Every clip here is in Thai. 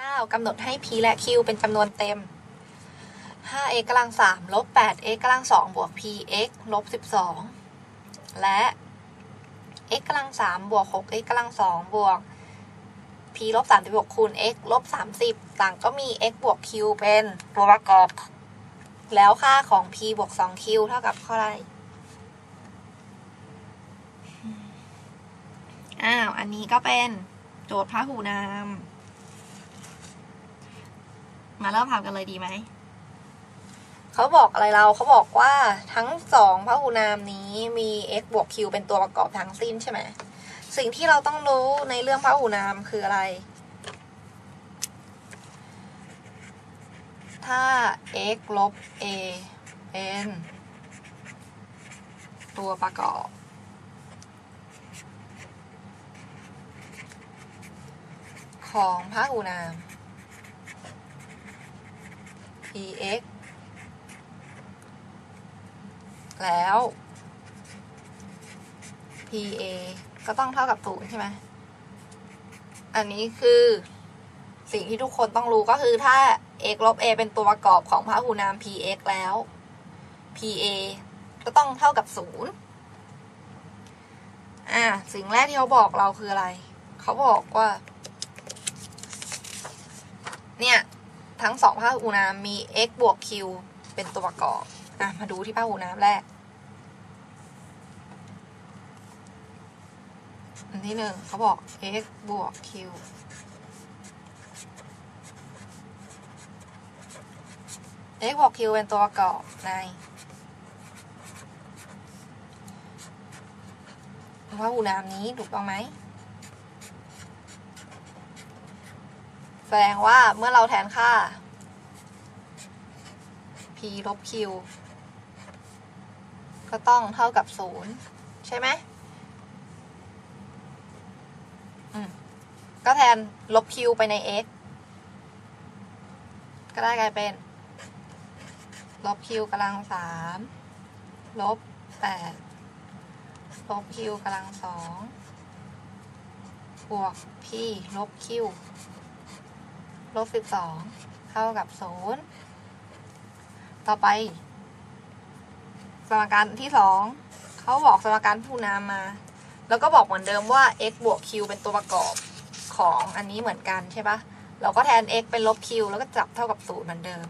9กำหนดให้ p และ q เป็นจำนวนเต็ม 5x กำลัง3ลบ 8x กำลัง2บวก px ลบ 12 และ x กำลัง3บวก 6x กำลัง2บวก p ลบ36คูณ x ลบ 30 ต่างก็มี x บวก q เป็นตัวประกอบ แล้วค่าของ p บวก 2q เท่ากับเท่าไรอ้าว อันนี้ก็เป็นโจทย์พหูนาม มาเริ่มทำกันเลยดีไหม เขาบอกอะไรเราเขาบอกว่าทั้งสองพหูนามนี้มี x บวก q เป็นตัวประกอบทั้งสิ้นใช่ไหม สิ่งที่เราต้องรู้ในเรื่องพหูนามคืออะไร ถ้า x ลบ a เป็นตัวประกอบ ของพหูนาม px แล้ว pa ก็ต้องเท่ากับศูนย์ใช่ไหม อันนี้คือสิ่งที่ทุกคนต้องรู้ก็คือถ้า x ลบ a เป็นตัวประกอบของพหูนาม px แล้ว pa ก็ต้องเท่ากับศูนย์อ่าสิ่งแรกที่เขาบอกเราคืออะไร เขาบอกว่า เนี่ย ทั้งสองพหูนามมี x บวก q เป็นตัวประกอบอะมาดูที่พหูนามแรก อันที่หนึ่งเขาบอก x บวก q x บวก q เป็นตัวประกอบในพหูนามนี้ถูกต้องไหม แสดงว่าเมื่อเราแทนค่า p ลบ q ก็ต้องเท่ากับศูนย์ใช่ไหมอืมก็แทนลบ q ไปใน x ก็ได้กลายเป็น ลบ q กำลังสามลบแปดลบ q กำลังสองบวก p ลบ q ลบสิบสองเท่ากับศูนย์ต่อไป สมการที่สองเขาบอกสมการผู้นามา แล้วก็บอกเหมือนเดิมว่า x บวก q เป็นตัวประกอบของอันนี้เหมือนกันใช่ปะเราก็แทน x เป็นลบ q แล้วก็จับเท่ากับศูนย์เหมือนเดิม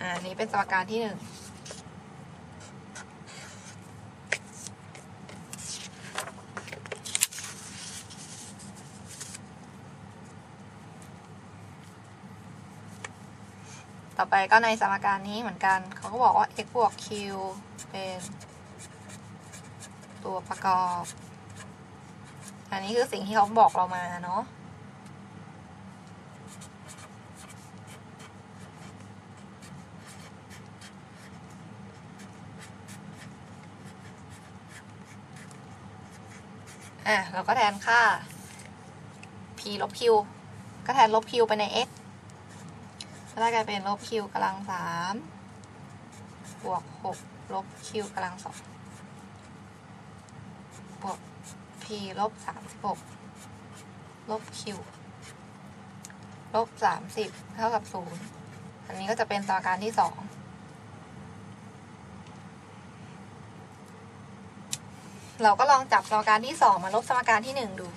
อันนี้เป็นสมการที่หนึ่ง ต่อไปก็ในสมการนี้เหมือนกัน เขาก็บอกว่า x บวก q เป็นตัวประกอบ อันนี้คือสิ่งที่เขาบอกเรามาเนาะ อะ เราก็แทนค่า p ลบ q ก็แทนลบ q ไปใน x ก็ได้กลายเป็นลบ q กำลังสามบวกหกลบ q กำลังสองบวก p ลบสามสิบหกลบ q ลบสามสิบเท่ากับศูนย์อันนี้ก็จะเป็นสมการที่สองเราก็ลองจับสมการที่สองมาลบสมการที่หนึ่งดู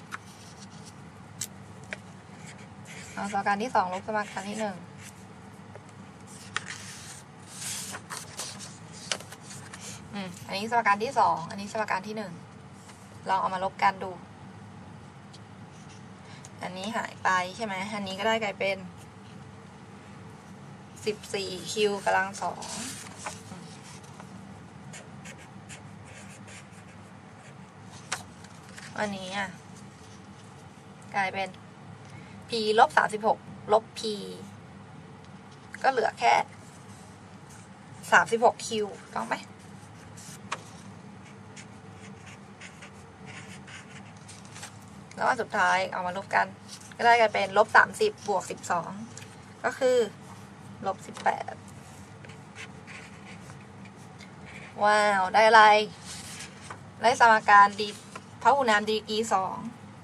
เอาสมการที่สองลบสมการที่หนึ่ง อันนี้สมการที่สอง อันนี้สมการที่หนึ่ง ลองเอามาลบกันดู อันนี้หายไปใช่ไหม อันนี้ก็ได้กลายเป็นสิบสี่คิวกำลังสองอันนี้อะ กลายเป็น p ลบสามสิบหกลบ p ก็เหลือแค่สามสิบหกคิวต้องไหม แล้วอันสุดท้ายเอามาลบกัน ก็ได้กันเป็นลบสามสิบบวกสิบสองก็คือลบสิบแปดว้าว ได้อะไร ได้สมการดีพหูนามดีกีสอง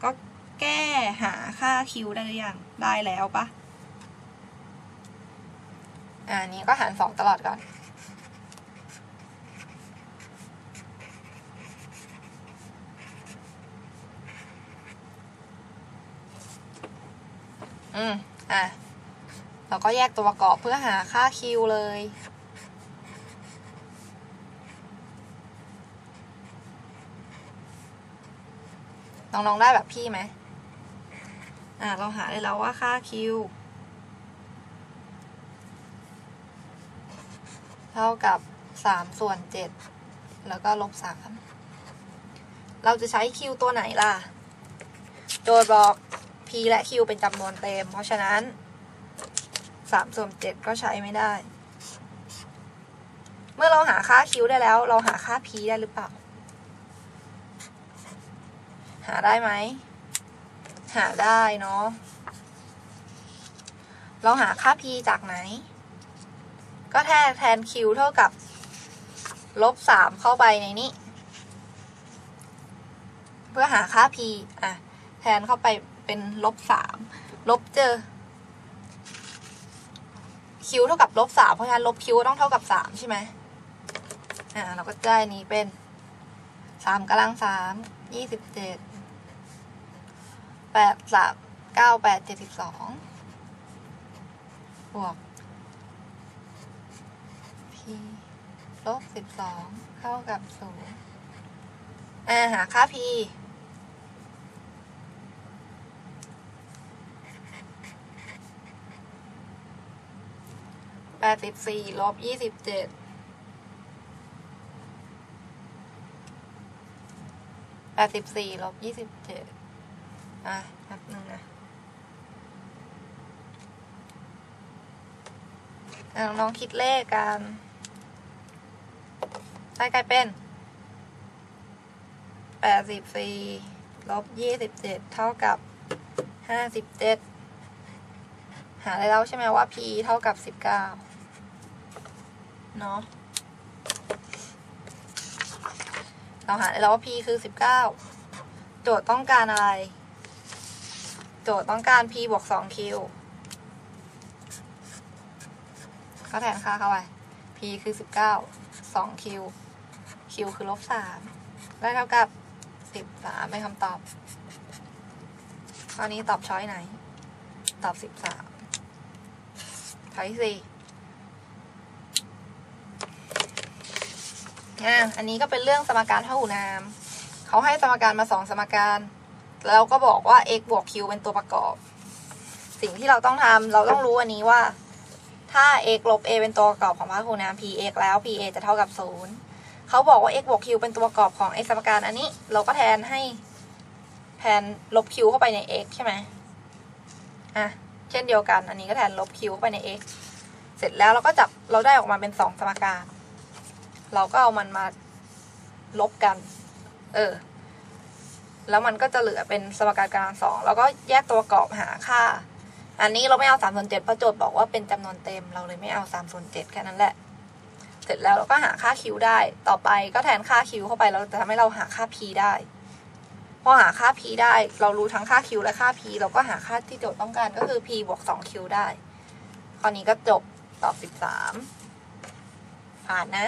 ก็แก้หาค่า q ได้หรือยัง ได้แล้วปะอ่านี้ก็หารสองตลอดก่อน อืม อะ เราก็แยกตัวประกอบเพื่อหาค่า q เลย น้องๆได้แบบพี่ไหม อ่าเราหาได้แล้วว่าค่า q เท่ากับสามส่วนเจ็ดแล้วก็ลบสาม เราจะใช้ q ตัวไหนล่ะ โจทย์บอก p และ q เป็นจำนวนเต็ม เพราะฉะนั้นสามส่วนเจ็ดก็ใช้ไม่ได้ เมื่อเราหาค่า q ได้แล้ว เราหาค่า p ได้หรือเปล่า หาได้ไหม หาได้เนาะ เราหาค่า p จากไหน ก็แทนแทน q เท่ากับลบสามเข้าไปในนี้ เพื่อหาค่า p อะ แทนเข้าไป เป็นลบสามลบเจอ q เท่ากับลบสามเพราะฉะนั้นลบ q ต้องเท่ากับสามใช่ไหมอ่าเราก็ได้นี้เป็นสามกำลังสามยี่สิบเจ็ดแปดสามเก้าแปดเจ็ดสิบสองบวก p ลบสิบสองเท่ากับศูนย์อ่าหาค่า p แปดสิบสี่ลบยี่สิบเจ็ดแปดสิบสี่ลบยี่สิบเจ็ดอะแป๊บนึงนะอะลองคิดเลขกันได้กลายเป็นแปดสิบสี่ลบยี่สิบเจ็ดเท่ากับห้าสิบเจ็ดหาได้แล้วใช่ไหมว่า p เท่ากับสิบเก้า เนาะเราหาแล้วว่า p คือสิบเก้าโจทย์ต้องการอะไร โจทย์ต้องการ p บวกสอง q ก็แทนค่าเข้าไป p คือสิบเก้าสอง q q คือลบสามได้เท่ากับสิบสามเป็นคำตอบข้อนี้ตอบช้อยไหน ตอบสิบสามช้อยสี่ อะอันนี้ก็เป็นเรื่องสมการเท่าหูนามเขาให้สมการมาสองสมการ แล้วก็บอกว่า x บวก q เป็นตัวประกอบ สิ่งที่เราต้องทำเราต้องรู้อันนี้ว่า ถ้า x ลบ a เป็นตัวประกอบของพหูนาม p x แล้ว p a จะเท่ากับศูนย์เขาบอกว่า x บวก q เป็นตัวประกอบของไอ้สมการอันนี้ เราก็แทนให้แทนลบ q เข้าไปใน x ใช่ไหมอะเช่นเดียวกัน อันนี้ก็แทนลบ q เข้าไปใน x เสร็จแล้วเราก็จับเราได้ออกมาเป็นสองสมการ เราก็เอามันมาลบกัน เออ แล้วมันก็จะเหลือเป็นสมการกำลังสอง แล้วก็แยกตัวประกอบหาค่า อันนี้เราไม่เอาสามส่วนเจ็ดเพราะโจทย์บอกว่าเป็นจำนวนเต็ม เราเลยไม่เอาสามส่วนเจ็ดแค่นั้นแหละ เสร็จแล้วเราก็หาค่า q ได้ ต่อไปก็แทนค่า q เข้าไป เราจะทำให้เราหาค่า p ได้ พอหาค่า p ได้ เรารู้ทั้งค่า q และค่า p เราก็หาค่าที่โจทย์ต้องการก็คือ p บวกสอง q ได้ ข้อนี้ก็จบตอบสิบสามผ่านนะ